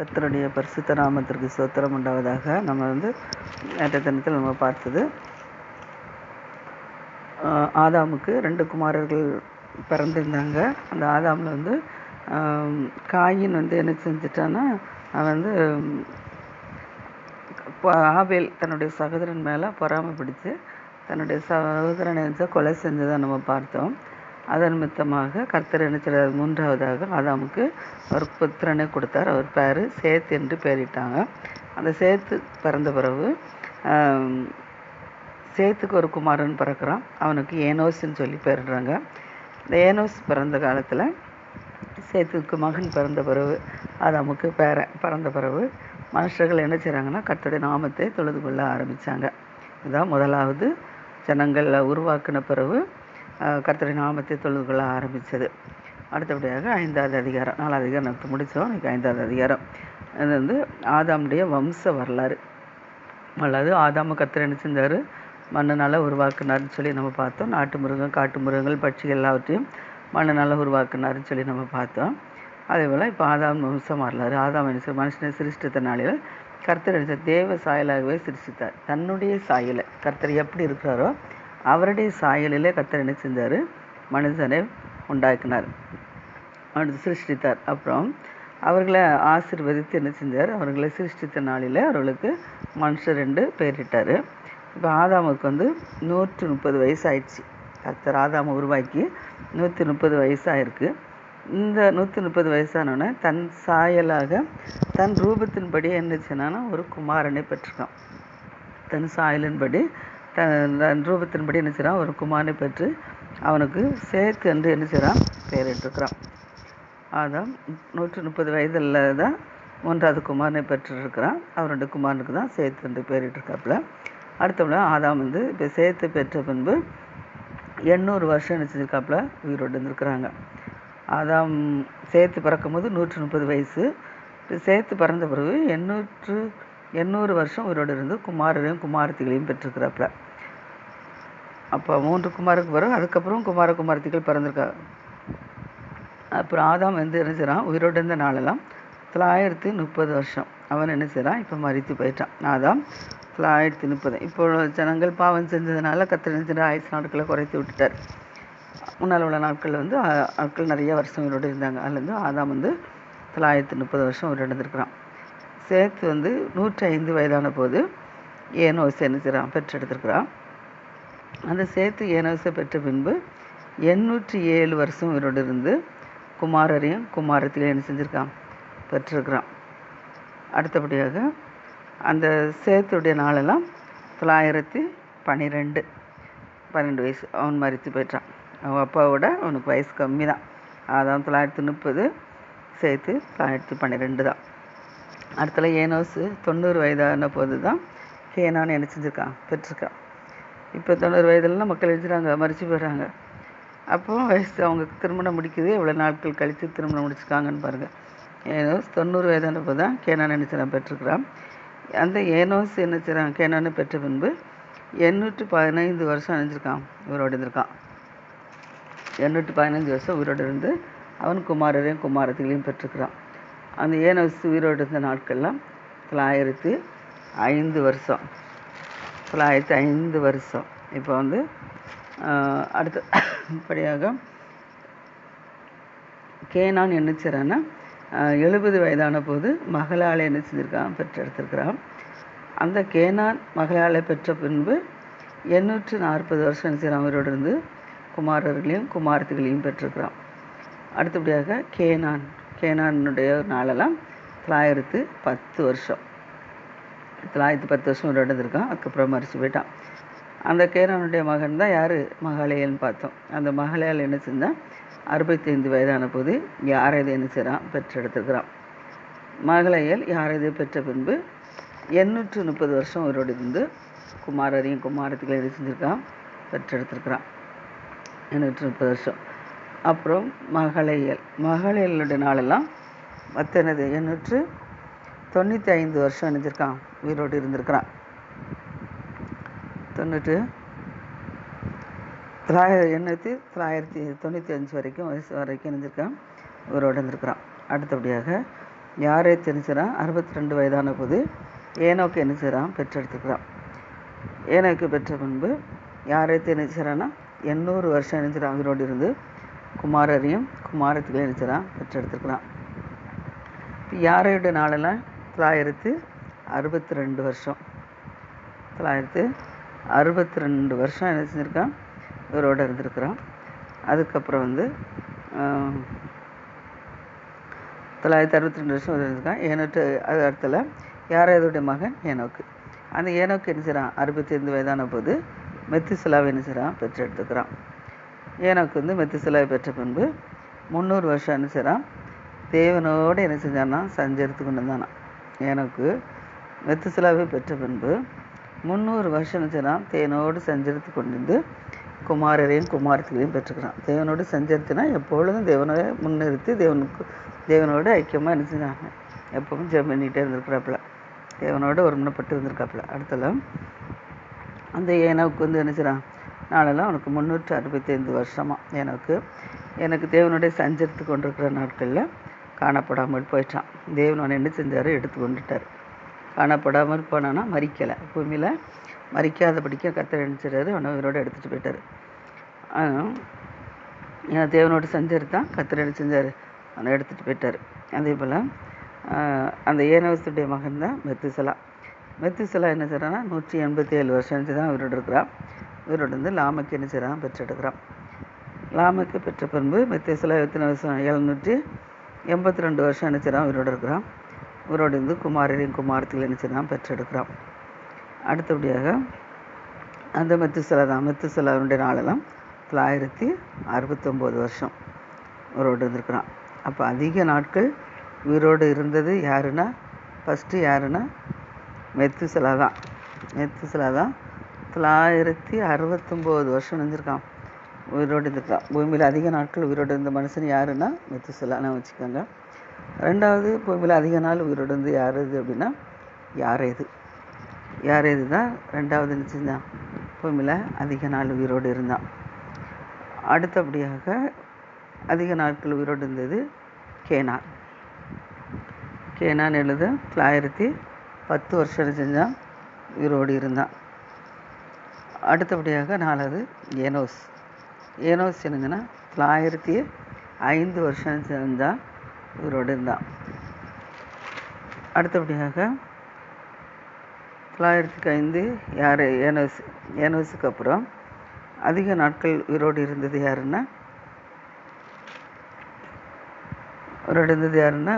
கர்த்தருடைய பரிசுத்த நாமத்திற்கு சோத்திரம் உண்டாவதாக. நம்ம வந்து நேற்ற தினத்தில் நம்ம பார்த்தது ஆஹ் ஆதாமுக்கு ரெண்டு குமாரர்கள் பிறந்திருந்தாங்க. அந்த ஆதாமில் வந்து காயின் வந்து என்ன செஞ்சிட்டான்னா அவன் வந்து ஆவேல் தன்னுடைய சகோதரன் மேலே பொறாமை பிடிச்சு தன்னுடைய சகோதரனை கொலை செஞ்சதை நம்ம பார்த்தோம். அதன் நிமித்தமாக கர்த்தர் என்ன செய்கிறார் மூன்றாவதாக ஆதாமுக்கு ஒரு புத்திரனை கொடுத்தார். அவர் பேர் சேத் என்று பெயரிட்டாங்க. அந்த சேத்து பிறந்த பிறகு சேத்துக்கு ஒரு குமாரன் பிறக்கிறான். அவனுக்கு ஏனோஸ்ன்னு சொல்லி பெயரிடுறாங்க. இந்த ஏனோஸ் பிறந்த காலத்தில் சேத்துக்கு மகன் பிறந்த பிறகு ஆதாமுக்கு பேரன் பிறந்த பிறகு மனுஷர்கள் என்ன செய்கிறாங்கன்னா கர்த்தருடைய நாமத்தை தொழுது கொள்ள ஆரம்பித்தாங்க இதுதான் முதலாவது ஜனங்களில் உருவாக்கின பிறகு கர்த்தரை நாமத்தை தொழுது கொள்ள ஆரம்பித்தது. அடுத்தபடியாக ஐந்தாவது அதிகாரம் நாலாவது அதிகாரத்தை முடித்தோம் இன்றைக்கி ஐந்தாவது அதிகாரம். அது வந்து ஆதாமுடைய வம்ச வரலாறு. அல்லது ஆதாம கர்த்தர் என்ன செஞ்சார்? மண்ணினால் உருவாக்குனார்னு சொல்லி நம்ம பார்த்தோம். நாட்டு மிருகம் காட்டு மிருகங்கள் பட்சிகள் எல்லாவற்றையும் மண்ணினால் உருவாக்குனார்னு சொல்லி நம்ம பார்த்தோம். அதே போல் இப்போ ஆதாம் வம்சம் வரலாறு. ஆதாம் என்ன மனுஷனை சிருஷ்டித்த நாளில் கர்த்தர் என்ன தேவ சாயலாகவே சிருஷ்டித்தார். தன்னுடைய சாயலை கர்த்தர் எப்படி இருக்கிறாரோ அவருடைய சாயலிலே கத்தர் என்ன செஞ்சார்? மனுஷனை உண்டாக்கினார். சிருஷ்டித்தார். அப்புறம் அவர்களை ஆசீர்வதித்து என்ன செஞ்சார்? அவர்களை சிருஷ்டித்த நாளில் அவர்களுக்கு மனுஷர் ரெண்டு பேரிட்டார் இப்போ ஆதாமுக்கு வந்து நூற்று முப்பது வயசு ஆயிடுச்சு கர்த்தர் ஆதாமை உருவாக்கி நூற்றி முப்பது வயசாகிருக்கு இந்த நூற்றி முப்பது வயசானோடனே தன் சாயலாக தன் ரூபத்தின்படி என்ன செய்யணும்னா ஒரு குமாரனை பெற்றிருக்கான். தன் சாயலின்படி தன் ரூபத்தின்படி என்ன செய்கிறான் ஒரு குமாரனை பெற்று அவனுக்கு சேர்க்கு என்று என்ன செய்கிறான் பெயரிட்டிருக்கிறான். ஆதாம் நூற்றி முப்பது வயதில் தான் மூன்றாவது குமாரனை பெற்றிருக்கிறான். அவருடைய குமாரனுக்கு தான் சேத்து என்று பெயரிட்டிருக்காப்புல. அடுத்தபடி ஆதாம் வந்து இப்போ சேர்த்து பெற்ற பின்பு எண்ணூறு வருஷம் என்ன செஞ்சிருக்காப்புல? உயிரோடு இருந்திருக்கிறாங்க. ஆதாம் சேத்து பிறக்கும்போது நூற்றி முப்பது வயசு. இப்போ சேர்த்து பிறந்த பிறகு எண்ணூற்று எண்ணூறு வருஷம் உயிரோடு இருந்து குமாரரையும் குமாரத்திகளையும் பெற்றிருக்கிறாப்புல. அப்போ மூன்று குமாருக்கு பிறகு அதுக்கப்புறம் குமார குமாரத்திகள் பிறந்திருக்கா. அப்புறம் ஆதாம் வந்து என்ன செய்கிறான் உயிரோடு இருந்த நாளெல்லாம் தொள்ளாயிரத்தி முப்பது வருஷம். அவன் என்ன செய்கிறான் இப்போ மறித்து போயிட்டான். ஆதாம் தொள்ளாயிரத்தி முப்பது. இப்போ ஜனங்கள் பாவம் செஞ்சதுனால கத்திரிஞ்சிட ஆயுசு நாட்களை குறைத்து விட்டுட்டார். முன்னால் உள்ள நாட்களில் வந்து ஆட்கள் நிறைய வருஷம் உயிரோடு இருந்தாங்க. அதுலேருந்து ஆதாம் வந்து தொள்ளாயிரத்தி முப்பது வருஷம் உயிரோடு இருந்திருக்கிறான். வந்து நூற்றி ஐந்து வயதான போது ஏனோ என்ன செய்கிறான் பெற்றெடுத்திருக்கிறான். அந்த சேத்து ஏனோஸை பெற்ற பின்பு எண்ணூற்றி ஏழு வருஷம் இவரோடு இருந்து குமாரரையும் குமாரத்திலையும் என்ன செஞ்சுருக்கான்? பெற்றிருக்கிறான். அடுத்தபடியாக அந்த சேத்துடைய நாளெல்லாம் தொள்ளாயிரத்தி பன்னிரெண்டு பன்னெண்டு வயசு அவன் மறித்து போயிட்டான். அவன் அப்பாவோட அவனுக்கு வயசு கம்மி தான். அதான் தொள்ளாயிரத்தி முப்பது சேர்த்து தொள்ளாயிரத்தி பன்னிரெண்டு தான். அடுத்தல ஏனோஸு தொண்ணூறு வயதான போது தான் கேனான்னு என்ன செஞ்சுருக்கான்? பெற்றிருக்கான் இப்போ தொண்ணூறு வயதுலலாம் மக்கள் எழுதுறாங்க மறித்து போயிடுறாங்க. அப்போ வயசு அவங்க திருமணம் முடிக்குது எவ்வளோ நாட்கள் கழித்து திருமணம் முடிச்சிருக்காங்கன்னு பாருங்கள் ஏனோஸ் தொண்ணூறு வயதானப்போ தான் கேனான் நினச்சிறான் பெற்றுக்கிறான் அந்த ஏனோஸ் என்ன கேனானு பெற்ற பின்பு எண்ணூற்றி பதினைந்து வருஷம் அணிஞ்சிருக்கான் உயிரோடு இருந்திருக்கான். எண்ணூற்றி பதினைஞ்சு வருஷம் உயிரோடு இருந்து அவன் குமாரரையும் குமாரத்திலையும் பெற்றுக்கிறான் அந்த ஏனோஸ் உயிரோடு இருந்த நாட்கள்லாம் தொள்ளாயிரத்தி ஐந்து வருஷம். தொள்ளாயிரத்தி ஐந்து வருஷம். இப்போ வந்து அடுத்த படியாக கேனான் என்ன செய்கிறான்னா எழுபது வயதான போது மகளால் என்ன செஞ்சிருக்கான் பெற்றெடுத்திருக்கிறான். அந்த கேனான் மகளாலை பெற்ற பின்பு எண்ணூற்று நாற்பது வருஷம் என்ன செய்கிறான் அவரோடு இருந்து குமாரர்களையும் குமாரத்துகளையும் பெற்றிருக்கிறான். அடுத்தபடியாக கேனான் கேனானுடைய நாளெல்லாம் தொள்ளாயிரத்து பத்து வருஷம். தொள்ளாயிரத்தி பத்து வருஷம் உயிரோடு இருந்திருக்கான். அதுக்கப்புறம் மறிச்சு போயிட்டான். அந்த கேரவனுடைய மகன் தான் யார்? மகாலயல்னு பார்த்தோம். அந்த மகாலயால் என்ன செஞ்சான் அறுபத்தைந்து வயதான போது யாரைதை என்ன செய்கிறான் பெற்றெடுத்திருக்கிறான். மகளையல் யாரைதை பெற்ற பின்பு எண்ணூற்று முப்பது வருஷம் அவரோடு இருந்து குமாரரையும் குமாரத்துக்கு என்ன செஞ்சுருக்கான்? பெற்றெடுத்திருக்கிறான். எண்ணூற்று முப்பது வருஷம். அப்புறம் மகளையல் மகளையலுடைய நாளெல்லாம் மற்றனது எண்ணூற்று தொண்ணூற்றி ஐந்து வருஷம் இணைஞ்சிருக்கான் உயிரோடு இருந்திருக்கிறான். தொண்ணூற்று தொள்ளாயிரம் எண்ணூற்றி தொள்ளாயிரத்தி தொண்ணூற்றி அஞ்சு வரைக்கும் வயசு வரைக்கும் இருந்திருக்கான் உயிரோடு இருந்திருக்கிறான். அடுத்தபடியாக யாரை தெரிஞ்சுறான் அறுபத்தி ரெண்டு வயதான போது ஏனோக்கு என்ன செய்கிறான்? பெற்றெடுத்துக்கிறான் ஏனோக்கு பெற்ற பின்பு யாரை தெரிஞ்சுறான்னா எண்ணூறு வருஷம் இணைஞ்சிறான் உயிரோடு இருந்து குமாரரையும் குமாரத்துக்கு இணைச்சிடான் பெற்றெடுத்துக்கிறான் யாரையோட நாளெல்லாம் தொள்ளாயிரத்து அறுபத்தி ரெண்டு வருஷம். தொள்ளாயிரத்து அறுபத்தி ரெண்டு வருஷம் என்ன செஞ்சுருக்கான்? இவரோட இருந்திருக்கிறான். அதுக்கப்புறம் வந்து தொள்ளாயிரத்தி அறுபத்தி ரெண்டு வருஷம் இருந்திருக்கான். ஏனோட்டு அது இடத்துல யாரையோடைய மகன்? ஏனோக்கு. அந்த ஏனோக்கு என்ன செய்கிறான் அறுபத்தி ஐந்து வயதான போது மெத்திசிலாவை என்ன செய்கிறான் பெற்றெடுத்துக்கிறான். ஏனோக்கு வந்து மெத்திசிலாவை பெற்ற பின்பு முந்நூறு வருஷம் என்ன செய்கிறான் தேவனோடு என்ன செஞ்சான்னா சஞ்சரித்து கொண்டு இருந்தானா எனக்கு மெத்துசிலாவை பெற்ற பின்பு முந்நூறு வருஷம் தேனோடு தேவனோடு சஞ்சரித்து கொண்டிருந்து குமாரரையும் குமாரத்திலையும் பெற்றுக்கிறான். தேவனோடு சஞ்சரித்தினா எப்பொழுதும் தேவனை முன்னிறுத்தி தேவனுக்கு தேவனோடு ஐக்கியமாக என்ன எப்பவும் ஜெபம் பண்ணிகிட்டே இருந்திருக்கிறாப்புல. தேவனோடு ஒருமனப்பட்டு இருந்திருக்காப்புல. அடுத்தல அந்த ஏனோக்கு வந்து என்ன நாளெல்லாம் அவனுக்கு முந்நூற்றி அறுபத்தைந்து வருஷமாக எனக்கு எனக்கு தேவனுடைய சஞ்சரித்து கொண்டிருக்கிற நாட்களில் காணப்படாமல் போயிட்டான். தேவன் என்ன செஞ்சார்? எடுத்து கொண்டுட்டார். காணப்படாமல் போனான்னா மறிக்கலை பூமியில் மறிக்காதபடிக்க கத்தர் நினச்சிட்டாரு அவனை உயிரோடு எடுத்துகிட்டு போயிட்டார். ஏன் தேவனோட சஞ்சரித்தான். கத்தர் என்ன செஞ்சார்? அவனை எடுத்துகிட்டு போயிட்டார். அதே போல் அந்த ஏனவசுடைய மகன் தான் மெத்துசலா. மெத்துசலா என்ன செய்கிறான்னா நூற்றி எண்பத்தி ஏழு வருஷம் தான் உயிரோடு இருக்கிறான். உயிரோடு வந்து லாமக்கு என்ன செய்கிறான் பெற்றெடுக்கிறான். லாமக்கு பெற்ற பின்பு மெத்தேசலா எத்தனை வருஷம்? எழுநூற்றி எண்பத்தி ரெண்டு வருஷம் என்ன உயிரோடு இருக்கிறான். உயிரோடு இருந்து குமாரரையும் குமாரத்தில் என்ன பெற்றெடுக்கிறான். அடுத்தபடியாக அந்த மெத்துசலா தான். மெத்துசலாவுடைய நாளெல்லாம் தொள்ளாயிரத்தி அறுபத்தொம்போது வருஷம் உயிரோடு இருந்திருக்கிறான். அப்போ அதிக நாட்கள் உயிரோடு இருந்தது யாருன்னா? ஃபஸ்ட்டு யாருன்னா? மெத்துசலா தான். மெத்துசலா தான் தொள்ளாயிரத்தி அறுபத்தொம்போது வருஷம் நினைஞ்சிருக்கான் உயிரோடு இருந்திருக்கான் பூமியில் அதிக நாட்கள் உயிரோடு இருந்த மனுஷன் யாருன்னா? மெத்துசலான்னு வச்சுக்கோங்க. ரெண்டாவது பூமியில் அதிக நாள் உயிரோடு இருந்து யார் இது அப்படின்னா? யார் இது? யார் இது தான் ரெண்டாவது நினச்சிருந்தான் பூமியில் அதிக நாள் உயிரோடு இருந்தான் அடுத்தபடியாக அதிக நாட்கள் உயிரோடு இருந்தது கேனான். கேனான் எழுத தொள்ளாயிரத்தி பத்து வருஷம் செஞ்சான் உயிரோடு இருந்தான் அடுத்தபடியாக நாலாவது ஏனோஸ். ஏனோஸ் என்னங்கன்னா தொள்ளாயிரத்தி ஐந்து வருஷம் செஞ்சான் இவரோடு இருந்தான். அடுத்தபடியாக தொள்ளாயிரத்துக்கு ஐந்து யார் ஏனோஸ் ஏனோஸுக்கு அப்புறம் அதிக நாட்கள் உயிரோடு இருந்தது யாருன்னா உயிரோடு இருந்தது யாருன்னா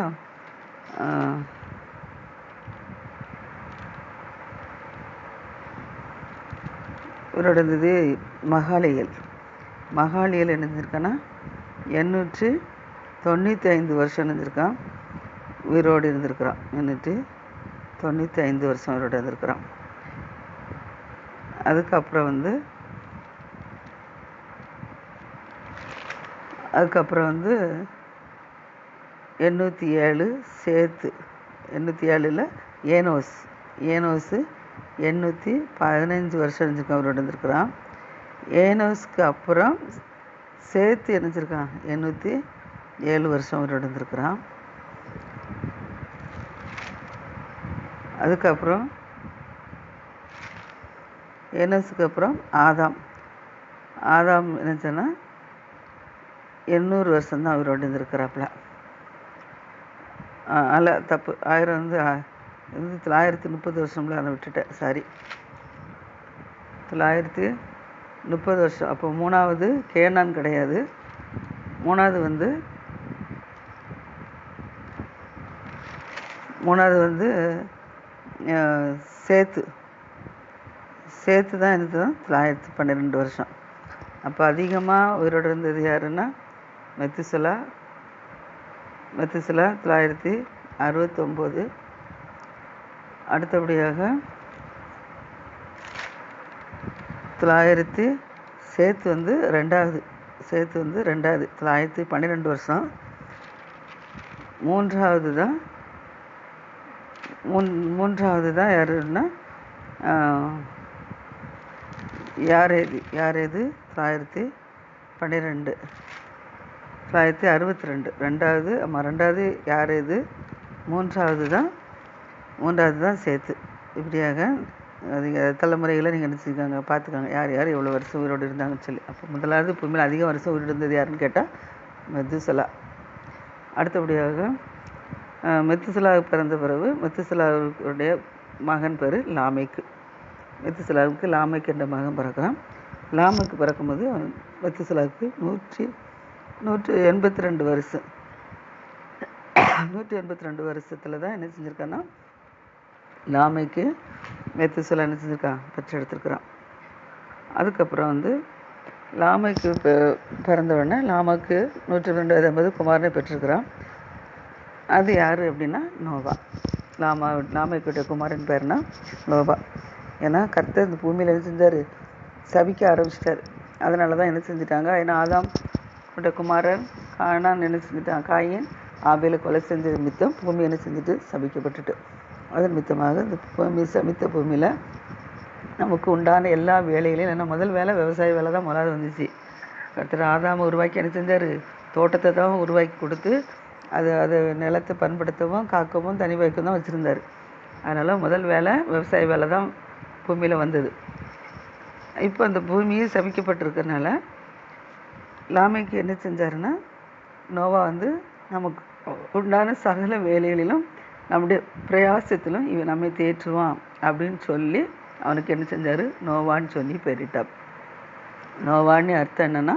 உயிரோடு இருந்தது மகாலயல் மகாலியல் என்ன எண்ணூற்றி எண்ணூற்று தொண்ணூற்றி ஐந்து வருஷம் இருந்திருக்கான் உயிரோடு இருந்திருக்கிறான். எண்ணூற்றி தொண்ணூற்றி ஐந்து வருஷம் உயிரோடு இருந்திருக்கிறான். அதுக்கப்புறம் வந்து அதுக்கப்புறம் வந்து எண்ணூற்றி ஏழு சேர்த்து எண்ணூற்றி ஏழில் ஏனோஸ் ஏனோஸு எண்ணூற்றி பதினஞ்சு வருஷம் இருந்திருக்கான் அவரோட இருந்திருக்கிறான். ஏனோஸ்க்கு அப்புறம் சேர்த்து இணைஞ்சிருக்கான் எண்ணூற்றி ஏழு வருஷம் அவர் இருந்திருக்கிறான் அதுக்கப்புறம் ஏனோஸுக்கு அப்புறம் ஆதாம். ஆதாம் என்னச்சுன்னா எண்ணூறு வருஷம்தான் அவர் இருந்திருக்கிறாப்புல அல்ல தப்பு. ஆயிரம் வந்து ஆ, தொள்ளாயிரத்தி முப்பது வருஷம்ல அதை விட்டுட்டேன். சாரி தொள்ளாயிரத்தி முப்பது வருஷம். அப்போ மூணாவது கேனான் கிடையாது. மூணாவது வந்து மூணாவது வந்து சேத்து. சேத்து தான் இருந்தது. தொள்ளாயிரத்தி பன்னிரெண்டு வருஷம். அப்போ அதிகமாக உயிரோடு இருந்தது யாருன்னா மெத்துசலா மெத்துசலா தொள்ளாயிரத்தி அறுபத்தொம்போது. அடுத்தபடியாக தொள்ளாயிரத்தி சேர்த்து வந்து ரெண்டாவது சேர்த்து வந்து ரெண்டாவது தொள்ளாயிரத்தி பன்னிரெண்டு வருஷம். மூன்றாவது தான் மூன் மூன்றாவது தான் யாருன்னா யார் இது யார் இது தொள்ளாயிரத்தி பன்னிரெண்டு தொள்ளாயிரத்தி அறுபத்தி ரெண்டு ரெண்டாவது ஆமாம் ரெண்டாவது யார் இது மூன்றாவது தான் மூன்றாவது தான் சேர்த்து. இப்படியாக அதிக தலைமுறைகளை நீங்கள் நினச்சிருக்காங்க பார்த்துக்காங்க யார் யார் எவ்வளோ வருஷம் உயிரோடு இருந்தாங்கன்னு சொல்லி. அப்போ முதலாவது பூமியில் அதிக வருஷம் உயிரோடு இருந்தது யாருன்னு கேட்டால் மெத்துசலா அடுத்தபடியாக மெத்துசலா பிறந்த பிறகு மெத்துசலாவுடைய மகன் பேர் லாமைக்கு. மெத்துசலாவுக்கு லாமைக்கு என்ற மகன் பிறக்கிறான். லாமைக்கு பிறக்கும்போது அவன் மெத்துசலாவுக்கு நூற்றி நூற்றி எண்பத்தி ரெண்டு வருஷம். நூற்றி எண்பத்தி ரெண்டு வருஷத்தில் தான் என்ன செஞ்சுருக்கேன்னா லாமைக்கு மெத்துசலா என்ன செஞ்சுருக்கான் பெற்றெடுத்திருக்கிறான் அதுக்கப்புறம் வந்து லாமைக்கு பிறந்தவுடனே லாமாக்கு நூற்றி ரெண்டு ஐம்பது குமாரனை பெற்றிருக்கிறான். அது யார் அப்படின்னா நோவா. லாமா லாமைக்குடைய குமாரன் பேர்னா நோவா. ஏன்னா கர்த்தர் இந்த பூமியில் என்ன செஞ்சார்? சபிக்க ஆரம்பிச்சிட்டார். அதனால தான் என்ன செஞ்சிட்டாங்க? ஏன்னா ஆதாம் உடைய குமாரன் காணான் என்ன செஞ்சுட்டான்? காயின் ஆபேலை கொலை செஞ்சது மித்தம் பூமி என்ன செஞ்சுட்டு? சபிக்கப்பட்டுட்டு. அதன் மித்தமாக இந்த பூமி சமித்த பூமியில் நமக்கு உண்டான எல்லா வேலைகளையும் என்ன முதல் வேலை விவசாய வேலை தான் முதலாவது வந்துச்சு. கர்த்தர் ஆதாம உருவாக்கி என்ன செஞ்சார்? தோட்டத்தை தான் உருவாக்கி கொடுத்து அதை அதை நிலத்தை பண்படுத்தவும் காக்கவும் தனி வைக்கவும் தான் வச்சுருந்தார். அதனால் முதல் வேலை விவசாய வேலை தான் பூமியில் வந்தது. இப்போ அந்த பூமியே சபிக்கப்பட்டிருக்கறனால லாமைக்கு என்ன செஞ்சாருன்னா நோவா வந்து நமக்கு உண்டான சகல வேலைகளிலும் நம்முடைய பிரயாசத்திலும் இவன் நம்மை தேற்றுவான் அப்படின்னு சொல்லி அவனுக்கு என்ன செஞ்சார்? நோவான்னு சொல்லி பெயரிட்டார். நோவான்னு அர்த்தம் என்னன்னா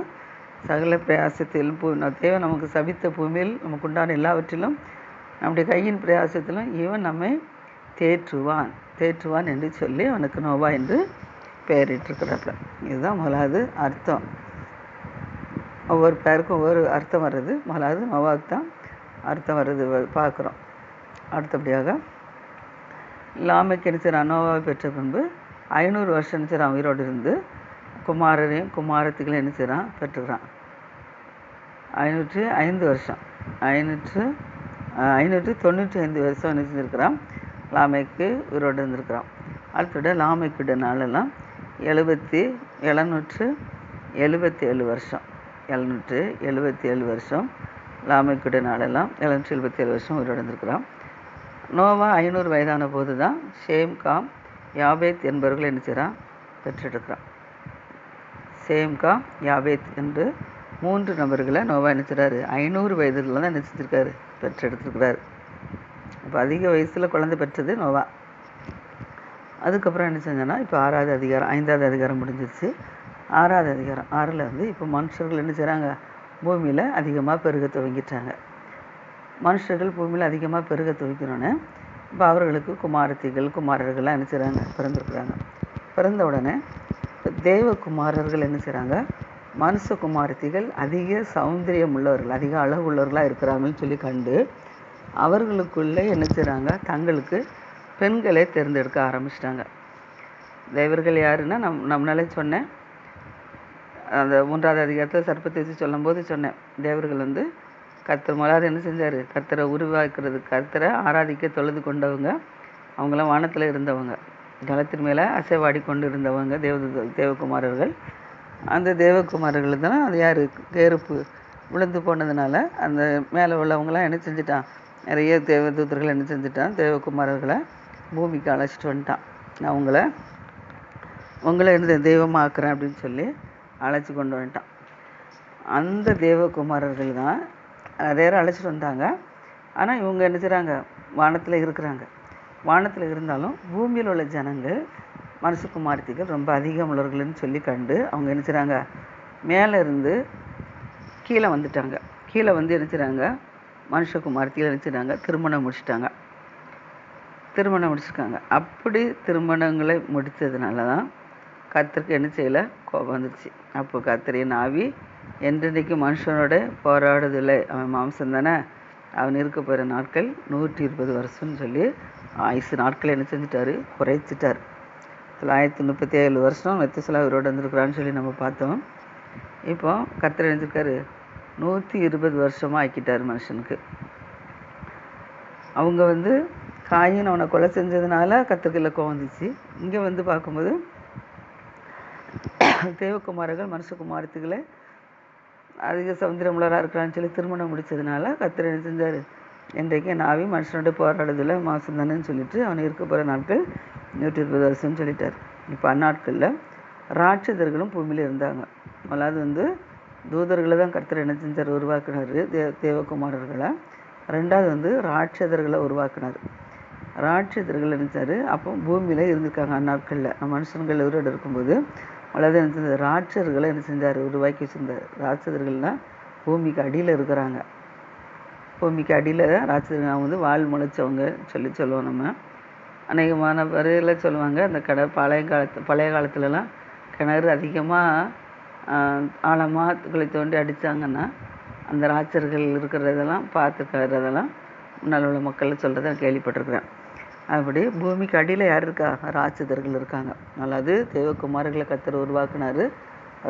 சகல பிரயாசத்திலும் பூ தேவை நமக்கு சபித்த பூமியில் நமக்கு உண்டான எல்லாவற்றிலும் நம்முடைய கையின் பிரயாசத்திலும் இவன் நம்மை தேற்றுவான் தேற்றுவான் என்று சொல்லி அவனுக்கு நோவா என்று பெயரிட்டிருக்கிறாப்புல இதுதான் முதலாவது அர்த்தம். ஒவ்வொரு பேருக்கும் ஒவ்வொரு அர்த்தம் வர்றது. முதலாவது நோவாவுக்கு தான் அர்த்தம் வர்றது. பார்க்குறோம். அடுத்தபடியாக லாமைக்கு என்ன செய்றான் நோவாவை பெற்ற பின்பு ஐநூறு வருஷம் என்ன செய்றான் உயிரோடு இருந்து குமாரரையும் குமாரத்துக்களையும் என்ன பெற்றுக்கிறான். ஐநூற்றி ஐந்து வருஷம். ஐநூற்று ஐநூற்றி தொண்ணூற்றி ஐந்து வருஷம் என்ன செஞ்சிருக்கிறான்? லாமைக்கு உயிரோடு இருந்திருக்கிறான். அடுத்தோட லாமைக்குடைய நாளெல்லாம் எழுபத்தி எழுநூற்று எழுபத்தி ஏழு வருஷம். எழுநூற்று எழுபத்தி ஏழு வருஷம் லாமைக்குடைய நாளெல்லாம் எழுநூற்றி எழுபத்தி ஏழு வருஷம் உயிரோடு இருந்திருக்கிறான். நோவா ஐநூறு வயதான போது தான் ஷேம் காம் யாபேத் என்பவர்கள் என்ன செய்கிறான் பெற்றெடுக்கிறான் சேம் காம் யாபேத் என்று மூன்று நபர்களை நோவா என்ன ஐநூறு வயதுல தான் நினச்சிருக்காரு பெற்றெடுத்துருக்கிறாரு. இப்போ அதிக வயசில் குழந்தை பெற்றது நோவா. அதுக்கப்புறம் என்ன செஞ்சோன்னா இப்போ ஆறாவது அதிகாரம் ஐந்தாவது அதிகாரம் முடிஞ்சிருச்சு. ஆறாவது அதிகாரம் ஆறில் வந்து இப்போ மனுஷர்கள் என்ன செய்கிறாங்க பூமியில் அதிகமாக பெருக துவங்கிட்டாங்க. மனுஷர்கள் பூமியில் அதிகமாக பெருக துவங்கினோன்னே இப்போ அவர்களுக்கு குமாரத்திகள் குமாரர்கள்லாம் என்ன செய்கிறாங்க பிறந்திருக்கிறாங்க. பிறந்த உடனே இப்போ தேவகுமாரர்கள் என்ன செய்கிறாங்க மனுஷ குமாரத்திகள் அதிக சௌந்தரியம் உள்ளவர்கள் அதிக அழகு உள்ளவர்களாக இருக்கிறாங்கன்னு சொல்லி கண்டு அவர்களுக்குள்ளே என்ன செய்கிறாங்க தங்களுக்கு பெண்களை தேர்ந்தெடுக்க ஆரம்பிச்சிட்டாங்க. தேவர்கள் யாருன்னா நம் நம்மளாலே சொன்னேன். அந்த மூன்றாவது அதிகாரத்தில் சர்ப்பத்தை வச்சு சொல்லும்போது சொன்னேன். தேவர்கள் வந்து கர்த்தர் முதலாவது என்ன செஞ்சார்? கர்த்தரை உருவாக்குறது கர்த்தரை ஆராதிக்க தொழுது கொண்டவங்க அவங்களாம் வானத்தில் இருந்தவங்க. ஜலத்தின் மேலே அசைவாடி கொண்டு இருந்தவங்க தேவ தேவகுமாரர்கள். அந்த தேவகுமாரர்கள் தான் அது யார்? கேருப்பு. விழுந்து போனதுனால அந்த மேலே உள்ளவங்களாம் என்ன செஞ்சிட்டான்? நிறைய தேவதூதர்கள் என்ன செஞ்சிட்டான்? தேவகுமாரர்களை பூமிக்கு அழைச்சிட்டு வந்துட்டான். நான் உங்களை உங்களை என்ன தெய்வமாக்குறேன் அப்படின்னு சொல்லி அழைச்சி கொண்டு வந்துட்டான். அந்த தேவகுமாரர்கள் தான் நிறைய அழைச்சிட்டு வந்தாங்க. ஆனால் இவங்க என்ன செய்கிறாங்க வானத்தில் இருக்கிறாங்க. வானத்தில் இருந்தாலும் பூமியில் உள்ள ஜனங்கள் மனுஷகுமாரத்திகள் ரொம்ப அதிகம் உள்ளவர்கள்னு சொல்லி கண்டு அவங்க என்ன செய்கிறாங்க மேலே இருந்து கீழே வந்துட்டாங்க. கீழே வந்து என்ன செய்கிறாங்க மனுஷகுமாரத்திகள் என்ன செய்கிறாங்க திருமணம் முடிச்சிட்டாங்க. திருமணம் முடிச்சிருக்காங்க. அப்படி திருமணங்களை முடித்ததுனால தான் கத்திரிக்கு என்ன செய்யலை? கோபம் வந்துருச்சு. அப்போ கத்திரியின் ஆவி என்றென்றைக்கு மனுஷனோட போராடுதில்லை அவன் மாம்சம் தானே? அவன் இருக்க போகிற நாட்கள் நூற்றி இருபது வருஷம்னு சொல்லி ஆயுசு நாட்கள் என்ன செஞ்சிட்டாரு? குறைச்சிட்டார். தொள்ளாயிரத்தி முப்பத்தி ஏழு வருஷம் மெத்தசலா உயிரோடு வந்திருக்கிறான்னு சொல்லி நம்ம பார்த்தோம். இப்போ கத்தர் எழுந்திருக்காரு. நூற்றி இருபது வருஷமாக ஆக்கிட்டார் மனுஷனுக்கு. அவங்க வந்து காயின் அவனை கொலை செஞ்சதுனால கத்திரிக்கையில் கோவம் வந்துச்சு. இங்கே வந்து பார்க்கும்போது தேவகுமாரர்கள் மனுஷகுமாரத்துகளை அதிக சௌந்தரியமுள்ளராக இருக்கிறான்னு சொல்லி திருமணம் முடித்ததுனால கத்திர என்ன செஞ்சார்? இன்றைக்கு நாவி மனுஷனோட போராடுதில் மாசம் தானேன்னு சொல்லிட்டு அவன் இருக்க போகிற நாட்கள் நூற்றி இருபது வருஷம்னு சொல்லிட்டார். இப்போ அந்நாட்களில் ராட்சதர்களும் பூமியில் இருந்தாங்க. அதாவது வந்து தூதர்களை தான் கர்த்தர் என்ன செஞ்சார்? உருவாக்கினார். தே தேவகுமாரர்களை. ரெண்டாவது வந்து ராட்சதர்களை உருவாக்குனார். ராட்சதர்கள் நினைச்சாரு அப்போ பூமியில் இருந்திருக்காங்க அந்நாட்களில். மனுஷன்கள் உயிரோடு இருக்கும்போது அல்லது என்ன செஞ்சார் ராட்சர்களை என்ன செஞ்சார் உருவாக்கி வச்சிருந்தார். ராட்சதர்கள்னால் பூமிக்கு அடியில் இருக்கிறாங்க. பூமிக்கு அடியில் தான் ராட்சதர்கள் வந்து வாழ் முளைச்சவங்க சொல்லி சொல்லுவோம் நம்ம. அநேகமான வரையில் சொல்லுவாங்க அந்த கடை பழைய காலத்து பழைய காலத்துலலாம் கிணறு அதிகமாக ஆழமாக குழி தோண்டி அடித்தாங்கன்னா அந்த ராட்சர்கள் இருக்கிறதெல்லாம் பார்த்துக்கிறதெல்லாம் முன்னால் உள்ள மக்கள் சொல்கிறத நான் கேள்விப்பட்டிருக்கிறேன். அப்படி பூமிக்கு அடியில் யார் இருக்கா? ராட்சதர்கள் இருக்காங்க. நல்லது தேவகுமார்களை கத்தர் உருவாக்குனார்.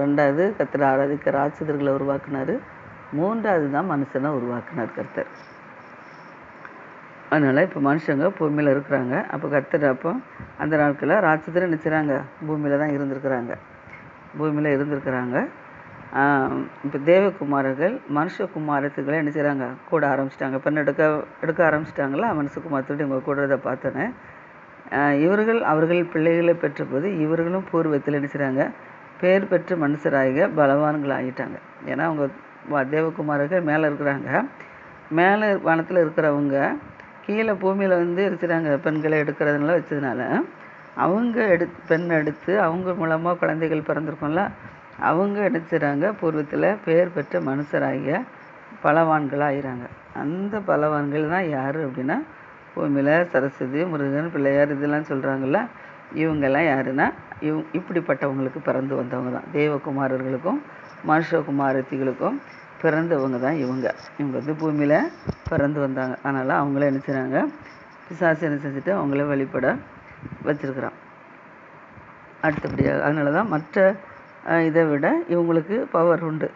ரெண்டாவது கத்தர் ஆராதிக்க ராட்சதர்களை உருவாக்குனார். மூன்றாவது தான் மனுஷனை உருவாக்குனார் கர்த்தர். அதனால் இப்போ மனுஷங்க பூமியில் இருக்கிறாங்க. அப்போ கர்த்தர் அப்போ அந்த நாட்களில் ராட்சதர் நினச்சிறாங்க. பூமியில் தான் இருந்திருக்கிறாங்க. பூமியில் இருந்திருக்கிறாங்க. இப்போ தேவகுமாரர்கள் மனுஷகுமாரத்துக்களை என்ன செய்கிறாங்க கூட ஆரம்பிச்சிட்டாங்க. பெண் எடுக்க எடுக்க ஆரம்பிச்சிட்டாங்களா? மனுஷகுமாரத்தோடு இவங்க கூடுறத பார்த்தோன்னே இவர்கள் அவர்கள் பிள்ளைகளை பெற்றபோது இவர்களும் பூர்வத்தில் என்ன செய்கிறாங்க பேர் பெற்ற மனுஷராக பலவான்கள் ஆகிட்டாங்க ஏன்னா அவங்க தேவகுமாரர்கள் மேலே இருக்கிறாங்க. மேலே வானத்தில் இருக்கிறவங்க கீழே பூமியில் வந்து இருக்கிறாங்க பெண்களை எடுக்கிறதுனால வச்சதுனால அவங்க எடு பெண் எடுத்து அவங்க மூலமாக குழந்தைகள் பிறந்திருக்கோம்ல? அவங்க எடுத்துறாங்க பூர்வத்தில் பேர் பெற்ற மனுஷராகிய பலவான்களாகிறாங்க அந்த பலவான்கள் தான் யார் அப்படின்னா பூமியில் சரஸ்வதி முருகன் பிள்ளையார் இதெல்லாம் சொல்கிறாங்கல்ல இவங்கெல்லாம் யாருன்னா இவ் இப்படிப்பட்டவங்களுக்கு பிறந்து வந்தவங்க தான். தேவகுமாரர்களுக்கும் மனுஷகுமாரத்திகளுக்கும் பிறந்தவங்க தான் இவங்க. இவங்க வந்து பூமியில் பிறந்து வந்தாங்க. அதனால் அவங்கள என்ன செய்கிறாங்க பிசாசு என்ன செஞ்சுட்டு அவங்கள வழிபட வச்சுருக்குறான். அடுத்தபடியாக அதனால தான் மற்ற இதை விட இவங்களுக்கு பவர் உண்டு.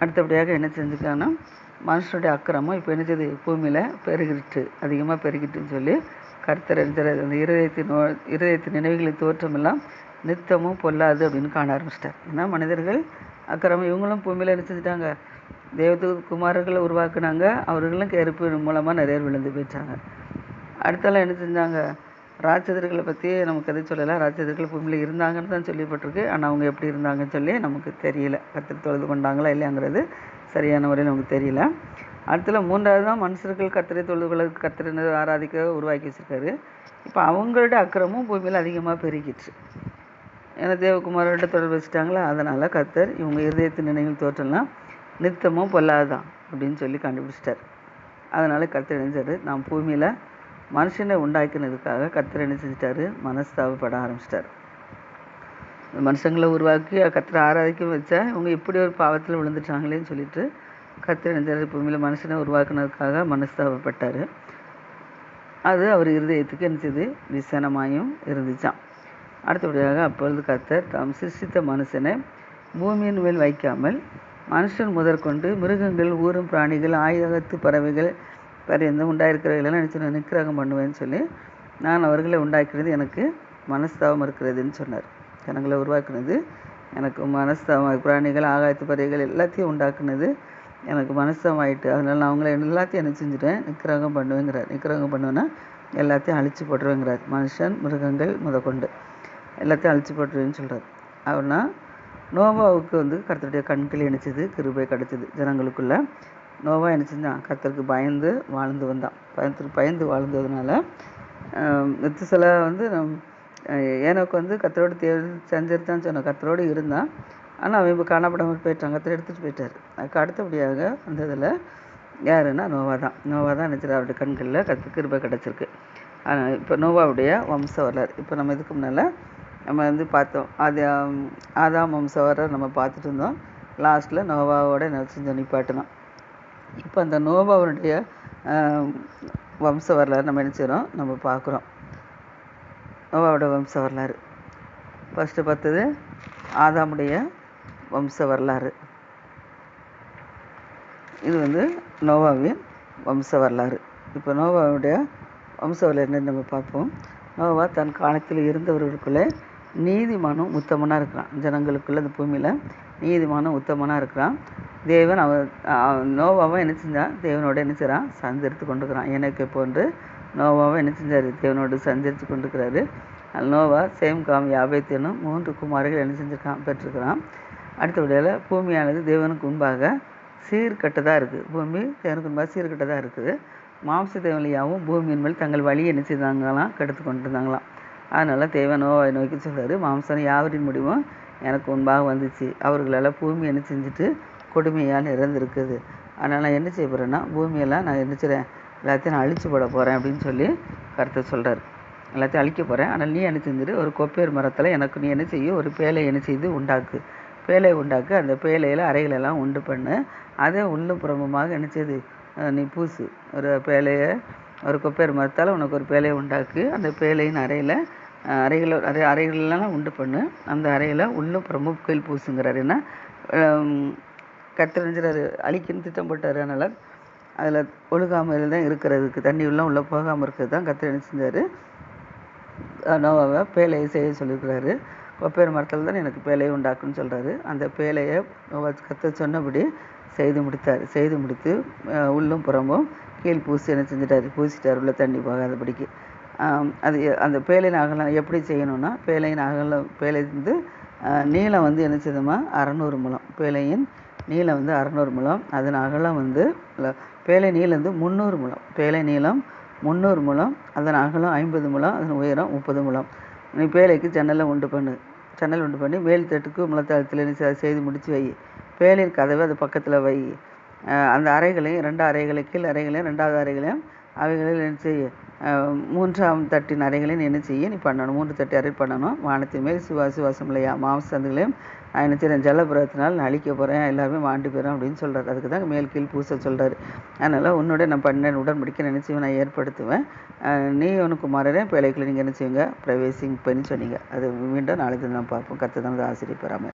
அடுத்தபடியாக என்ன செஞ்சுக்காங்கன்னா மனுஷனுடைய அக்கிரமம் இப்போ என்ன பூமியில் பெருகிட்டு அதிகமாக பெருகிட்டுன்னு சொல்லி கர்த்தர் அந்த இருதயத்தின் இருதயத்தின் நினைவுகளின் தோற்றமெல்லாம் நித்தமும் பொல்லாது அப்படின்னு காண ஆரம்பிச்சிட்டார். ஏன்னா மனிதர்கள் அக்கிரமம் இவங்களும் பூமியில் என்ன செஞ்சுட்டாங்க தேவத்து குமாரர்களை உருவாக்குனாங்க அவர்களும் கெருப்பு மூலமாக நிறைய விழுந்து போயிட்டாங்க. அடுத்தால என்ன செஞ்சாங்க ராட்சதர்களை பற்றி நமக்கு எதுவும் சொல்லலை. ராட்சதர்கள் பூமியில் இருந்தாங்கன்னு தான் சொல்லப்பட்டிருக்கு. ஆனால் அவங்க எப்படி இருந்தாங்கன்னு சொல்லி நமக்கு தெரியல. கத்திரி தொழுது கொண்டாங்களா இல்லையாங்கிறது சரியான முறையில் நமக்கு தெரியல. அடுத்தது மூன்றாவது தான் மனுஷர்கள் கத்திரை தொழுதுகளுக்கு கத்திரை ஆராதிக்க உருவாக்கி வச்சுருக்காரு. இப்போ அவங்களோட அக்கிரமும் பூமியில் அதிகமாக பெருகிடுச்சு. ஏன்னா தேவகுமாரோட தொடர்பு வச்சுட்டாங்களா? அதனால் கத்தர் இவங்க இருதயத்தின் நினைவில் தோற்றம்லாம் நித்தமும் பொல்லாதான் அப்படின்னு சொல்லி கண்டுபிடிச்சிட்டார். அதனால் கத்தர் நினைச்சார் நான் பூமியில் மனுஷனை உண்டாக்கினதுக்காக கத்தர் என்ன செஞ்சிட்டாரு? மனஸ்தாபப்பட ஆரம்பிச்சிட்டாரு. மனுஷங்களை உருவாக்கி கத்திர ஆராதிக்க வச்சா இவங்க இப்படி ஒரு பாவத்தில் விழுந்துட்டாங்களேன்னு சொல்லிட்டு கத்திர நினைச்சார் பூமியில் மனுஷனை உருவாக்குனதுக்காக மனஸ்தாபப்பட்டார். அது அவர் இருதயத்துக்கு என்னது விசனமாயும் இருந்துச்சான் அடுத்தபடியாக அப்பொழுது கத்தர் தாம் சிருஷ்டித்த மனுஷனை பூமியின் மேல் வைக்காமல் மனுஷன் முதற்கொண்டு மிருகங்கள் ஊரும் பிராணிகள் ஆயுதத்து பறவைகள் பரியந்தம் உண்டாயிருக்கிறவர்களெல்லாம் நினச்சி நான் நிக்கிரகம் பண்ணுவேன்னு சொல்லி நான் அவர்களை உண்டாக்கிறது எனக்கு மனஸ்தாபம் இருக்கிறதுன்னு சொன்னார். ஜனங்களை உருவாக்குனது எனக்கு மனஸ்தாபம் பிராணிகள் ஆகாயத்து பறவைகள் எல்லாத்தையும் உண்டாக்குனது எனக்கு மனஸ்தாபம் ஆயிட்டு அதனால் நான் அவங்கள எல்லாத்தையும் என்ன செஞ்சுட்டேன்? நிக்கிரகம் பண்ணுவேங்கிறார். நிக்கிரகம் பண்ணுவேன்னா எல்லாத்தையும் அழிச்சு போட்டுருவேங்கிறார். மனுஷன் மிருகங்கள் முதற்கொண்டு எல்லாத்தையும் அழிச்சு போட்டுருவேன்னு சொல்கிறார் அவனா நோவாவுக்கு வந்து கருத்துடைய கண்கள் இணைச்சது கிருபை கிடச்சிது ஜனங்களுக்குள்ள. நோவா என்ன செஞ்சான்? கத்தருக்கு பயந்து வாழ்ந்து வந்தான். பயத்துக்கு பயந்து வாழ்ந்ததுனால நித்திசல வந்து நம் ஏனோக்கு வந்து கத்தரோடு தேர் செஞ்சிருந்தான்னு சொன்னான் கத்தரோடு இருந்தான். ஆனால் அவன் இப்போ காணப்படாமல் போயிட்டான். கத்தரை எடுத்துகிட்டு போயிட்டார். அதுக்கு அடுத்தபடியாக அந்த இதில் யாருன்னா நோவா தான். நோவா தான் நினச்சிரு அவருடைய கண்களில் கத்து கிருபை கிடச்சிருக்கு. ஆனால் இப்போ நோவாவுடைய வம்ச வரலாறு. இப்போ நம்ம இதுக்கு முன்னால் நம்ம வந்து பார்த்தோம். அது ஆதாம் வம்ச வர நம்ம பார்த்துட்டு இருந்தோம். லாஸ்ட்டில் நோவாவோட நினச்சி நிப்பாட்டினோம். இப்போ அந்த நோவாவுடைய வம்ச வரலாறு நம்ம என்ன செய்கிறோம் நம்ம பார்க்குறோம். நோவாவோட வம்ச வரலாறு. ஃபஸ்ட்டு பார்த்தது ஆதாமுடைய வம்ச வரலாறு. இது வந்து நோவாவின் வம்ச வரலாறு. இப்போ நோவாவுடைய வம்ச வரலாறு நம்ம பார்ப்போம். நோவா தன் காலத்தில் இருந்தவர்களுக்குள்ளே நீதிமானும் உத்தமனாக இருக்கிறான். ஜனங்களுக்குள்ள அந்த பூமியில் நீதிமானும் உத்தமனாக இருக்கிறான். தேவன் அவன் நோவாவை என்ன செஞ்சான்? தேவனோட என்ன செய்கிறான் சஞ்சரித்து கொண்டுக்கிறான் எனக்கு போன்று நோவாவை என்ன செஞ்சார்? தேவனோடு சஞ்சரித்து கொண்டுக்கிறாரு நோவா சேம் காம் யாபேத்தியனும் மூன்று குமார்கள் என்ன செஞ்சுருக்கான்? பெற்றிருக்கிறான். அடுத்தபடியால் பூமியானது தேவனுக்கு முன்பாக சீர்கட்டதாக இருக்குது பூமி தேவனுக்கு முன்பாக சீர்கட்டதாக இருக்குது. மாம்ச தேவலியாவும் பூமியின் மேல் தங்கள் வழியை என்ன செய்தாங்களாம்? கெடுத்து கொண்டு இருந்தாங்களாம் அதனால் தேவன் நோவை நோக்கி சொல்கிறாரு மாம்சம் யாவரின் முடிவும் எனக்கு முன்பாக வந்துச்சு. அவர்களால் பூமி என்ன செஞ்சுட்டு கொடுமையால் நிறந்திருக்குது. அதனால் நான் என்ன செய்ய போகிறேன்னா பூமியெல்லாம் நான் என்ன செய்கிறேன் எல்லாத்தையும் நான் அழிச்சு போட போகிறேன் அப்படின்னு சொல்லி கருத்தை சொல்கிறார் எல்லாத்தையும் அழிக்க போகிறேன் ஆனால் நீ என்ன செஞ்சுட்டு ஒரு கொப்பேர் மரத்தில் எனக்கு நீ என்ன செய்யும் ஒரு பேலை என்ன செய்து உண்டாக்கு. பேலை உண்டாக்கு. அந்த பேலையில் அறைகளெல்லாம் உண்டு பண்ணு. அதை உள்ளும் புறமுமாக என்ன செய்து? நீ பூசு. ஒரு பேலையை ஒரு கொப்பேர் மரத்தால் உனக்கு ஒரு பேலையை உண்டாக்கு. அந்த பேலையின் அறையில் அறைகளை அறை அறைகளெலாம் உண்டு பண்ணு. அந்த அறையில் உள்ளும் புறமும் கீழ் பூசுங்கிறார். ஏன்னா கத்திரஞ்சிறாரு அழிக்கன்னு திட்டம் போட்டார். அதனால் அதில் ஒழுகாமல் தான் இருக்கிறதுக்கு தண்ணி உள்ள உள்ளே போகாமல் இருக்கிறது தான் கத்திர என்ன நோவாவை பேலையை செய்ய சொல்லியிருக்கிறாரு. கொப்பேர் மரத்தில் தான் எனக்கு பேலையை உண்டாக்குன்னு சொல்கிறாரு அந்த பேலையை கத்த சொன்னபடி செய்து முடித்தார். செய்து முடித்து உள்ளும் புறமும் கீழ் பூசி என்ன செஞ்சிட்டாரு? பூசிட்டார். உள்ள தண்ணி போகாதபடிக்கு. அது அந்த பேழையின் அகலம் எப்படி செய்யணும்னா பேலையின் அகலம் பேலை வந்து நீளம் வந்து என்ன செய்யணுமா அறநூறு முழம். பேழையின் நீளம் வந்து அறநூறு முழம். அதன் அகலம் வந்து பேழை நீளம் வந்து முந்நூறு முழம். பேழை நீளம் முந்நூறு முழம். அதன் அகலம் ஐம்பது முழம். அதன் உயரம் முப்பது முழம். நீ பேழைக்கு ஜன்னலை உண்டு பண்ணு. ஜன்னல் உண்டு பண்ணி மேல் தட்டுக்கு முளத்தளத்தில் நீ செய்து முடித்து வை. பேலையின் கதவை அது பக்கத்தில் வை. அந்த அறைகளையும் ரெண்டு அறைகளை கீழ் அறைகளையும் ரெண்டாவது அறைகளையும் அவைகளில் என்ன செய்ய மூன்றாம் தட்டின் அறைகளையும் என்ன செய்ய நீ பண்ணணும்? மூன்று தட்டி அறை பண்ணணும். வானத்தின் மேல் சிவாசி வாசம் இல்லையா மாம்சந்துகளையும் நான் என்ன செய்கிறேன் ஜலபுரத்தினால் நான் அழிக்க போகிறேன் எல்லாருமே வாண்டி போயிடும் அப்படின்னு சொல்கிறார் அதுக்கு தான் மேல் கீழ் பூச சொல்கிறாரு அதனால் உன்னோட நான் பண்ண உடன்படிக்கை நினச்சி நான் ஏற்படுத்துவேன். நீ உனக்கு மாறுறேன் பிள்ளைகளை நீங்கள் என்ன செய்வீங்க? ப்ரைவேசிங் பண்ணி சொன்னீங்க. அது மீண்டும் நாளைக்கு நான் பார்ப்போம். கற்று தான் ஆசிரியர் பெறாமல்